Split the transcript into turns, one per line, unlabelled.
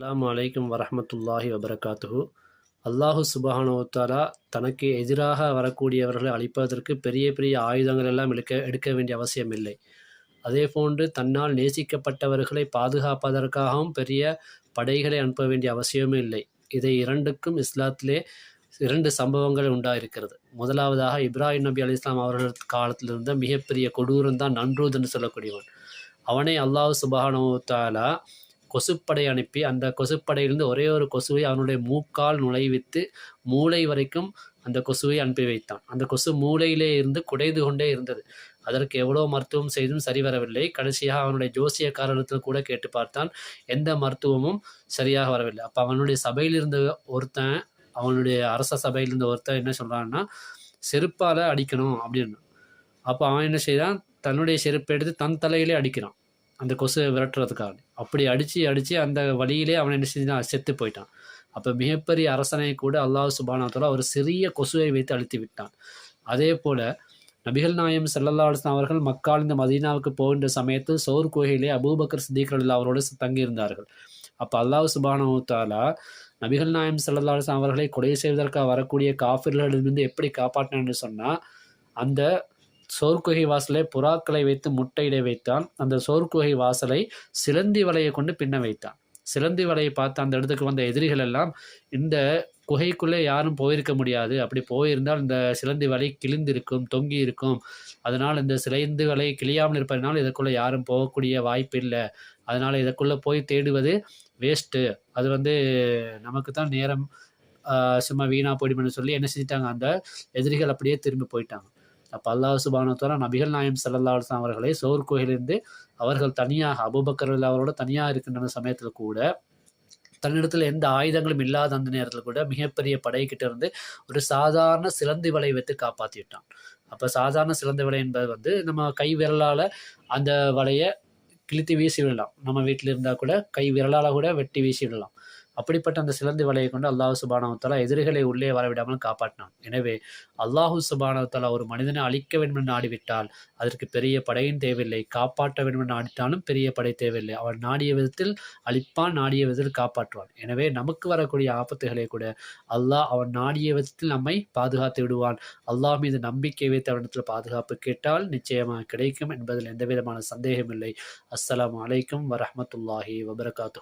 அஸ்ஸலாமு அலைக்கும் வரமத்துல்லாஹி வபரகாத்துஹு. அல்லாஹு சுபஹானுவத்தாலா தனக்கு எதிராக வரக்கூடியவர்களை அழிப்பதற்கு பெரிய பெரிய ஆயுதங்கள் எல்லாம் எடுக்க எடுக்க வேண்டிய அவசியம் இல்லை. அதே போன்று தன்னால் நேசிக்கப்பட்டவர்களை பாதுகாப்பதற்காகவும் பெரிய படைகளை அனுப்ப வேண்டிய அவசியமே இல்லை. இதை இரண்டுக்கும் இஸ்லாத்திலே இரண்டு சம்பவங்கள் உண்டாயிருக்கிறது. முதலாவதாக இப்ராஹிம் நபி அலி இஸ்லாம் அவர்கள் காலத்தில் இருந்த மிகப்பெரிய கொடூரம் தான் நன்றூத் என்று சொல்லக்கூடியவன். அவனை அல்லாஹ் சுபஹானுவத்தாலா கொசுப்படை அனுப்பி அந்த கொசுப்படையிலிருந்து ஒரே ஒரு கொசுவை அவனுடைய மூக்கால் நுழைவித்து மூளை வரைக்கும் அந்த கொசுவை அனுப்பி வைத்தான். அந்த கொசு மூளையிலே இருந்து குடைந்து கொண்டே இருந்தது. அதற்கு எவ்வளோ மருத்துவம் செய்தும் சரி வரவில்லை. கடைசியாக அவனுடைய ஜோசியக்காரத்தில் கூட கேட்டு பார்த்தான். எந்த மருத்துவமும் சரியாக வரவில்லை. அப்போ அவனுடைய சபையில் இருந்த ஒருத்தன் அவனுடைய அரச சபையில் இருந்த ஒருத்தன் என்ன சொல்கிறான்னா செருப்பால் அடிக்கணும் அப்படின்னு. அப்போ அவன் என்ன செய்தான்? தன்னுடைய செருப்பை எடுத்து தன் தலையிலே அடிக்கிறான். அந்த கொசு விரட்டுறதுக்காக. அப்படி அடித்து அடித்து அந்த வழியிலே அவன் என்ன செஞ்சான் செத்து போயிட்டான். அப்போ மிகப்பெரிய அரசனை கூட அல்லாஹ் சுபானாத்தலா ஒரு சிறிய கொசுவை வைத்து அழுத்தி விட்டான். அதே போல் நபிகள் நாயம் செல்லல்லா அலுவலாம் அவர்கள் மக்கால் இந்த மதீனாவுக்கு போகின்ற சமயத்தில் சோர் கோயிலே அபூபக்கர் சித்திகர்கள் அவரோடு தங்கியிருந்தார்கள். அப்போ அல்லாஹ் சுபானவுத்தாலா நபிகள் நாயம் செல்லல்லா அலுவலாம் அவர்களை கொலை செய்வதற்காக வரக்கூடிய காஃபிர்களிடமிருந்து எப்படி காப்பாற்றினான்னு சொன்னால் அந்த சோர்குகை வாசலை புறாக்களை வைத்து முட்டையிட வைத்தான். அந்த சோர்குகை வாசலை சிலந்தி வலையை கொண்டு பின்ன வைத்தான். சிலந்தி வலையை பார்த்து அந்த இடத்துக்கு வந்த எதிரிகள் எல்லாம் இந்த குகைக்குள்ளே யாரும் போயிருக்க முடியாது. அப்படி போயிருந்தால் இந்த சிலந்தி வலை கிழிந்திருக்கும் தொங்கி இருக்கும் அதனால் இந்த சிலந்து வலை கிளியாமல் இருப்பதனால் இதற்குள்ளே யாரும் போகக்கூடிய வாய்ப்பு இல்லை அதனால் இதற்குள்ளே போய் தேடுவது வேஸ்ட்டு அது வந்து நமக்கு தான் நேரம் சும்மா வீணாக போயிடுமென்னு சொல்லி என்ன செஞ்சிட்டாங்க? அந்த எதிரிகள் அப்படியே திரும்பி போயிட்டாங்க. அப்போ அல்லாஹ் சுபானத்தோரா நபிகள் நாயம் சல்லா அலுவலாம் அவர்களை சோர் கோயிலிருந்து அவர்கள் தனியாக அபுபக்கர் அவரோட தனியாக இருக்கின்றன சமயத்தில் கூட தன்னிடத்தில் எந்த ஆயுதங்களும் இல்லாத அந்த நேரத்தில் கூட மிகப்பெரிய படைக்கிட்ட இருந்து ஒரு சாதாரண சிலந்தி வலை வைத்து காப்பாற்றிவிட்டான் அப்போ சாதாரண சிலந்தி வலை என்பது வந்து நம்ம கை விரலால் அந்த வலையை கிழித்து வீசி விடலாம். நம்ம வீட்டில் இருந்தால் கூட கை விரலால் கூட வெட்டி வீசி விடலாம். அப்படிப்பட்ட அந்த சிலந்தி வலையை கொண்டு அல்லாஹு சுபானவத்தாலா எதிரிகளை உள்ளே வரவிடாமல் காப்பாற்றினான். எனவே அல்லாஹு சுபானவத்தாலா ஒரு மனிதனை அழிக்க வேண்டும் என்று நாடிவிட்டால் அதற்கு பெரிய படையும் தேவையில்லை. காப்பாற்ற வேண்டும் என்று நாடிட்டாலும் பெரிய படை தேவையில்லை. அவன் நாடிய விதத்தில் அழிப்பான் நாடிய விதத்தில் காப்பாற்றுவான். எனவே நமக்கு வரக்கூடிய ஆபத்துகளை கூட அல்லாஹ் அவன் நாடிய விதத்தில் நம்மை பாதுகாத்து விடுவான். அல்லாஹ் மீது நம்பிக்கை வைத்து அவனிடத்தில் பாதுகாப்பு கேட்டால் நிச்சயமாக கிடைக்கும் என்பதில் எந்தவிதமான சந்தேகமில்லை. அஸ்லாம் வலைக்கம் வரமத்துல்லாஹி வபரகாத்து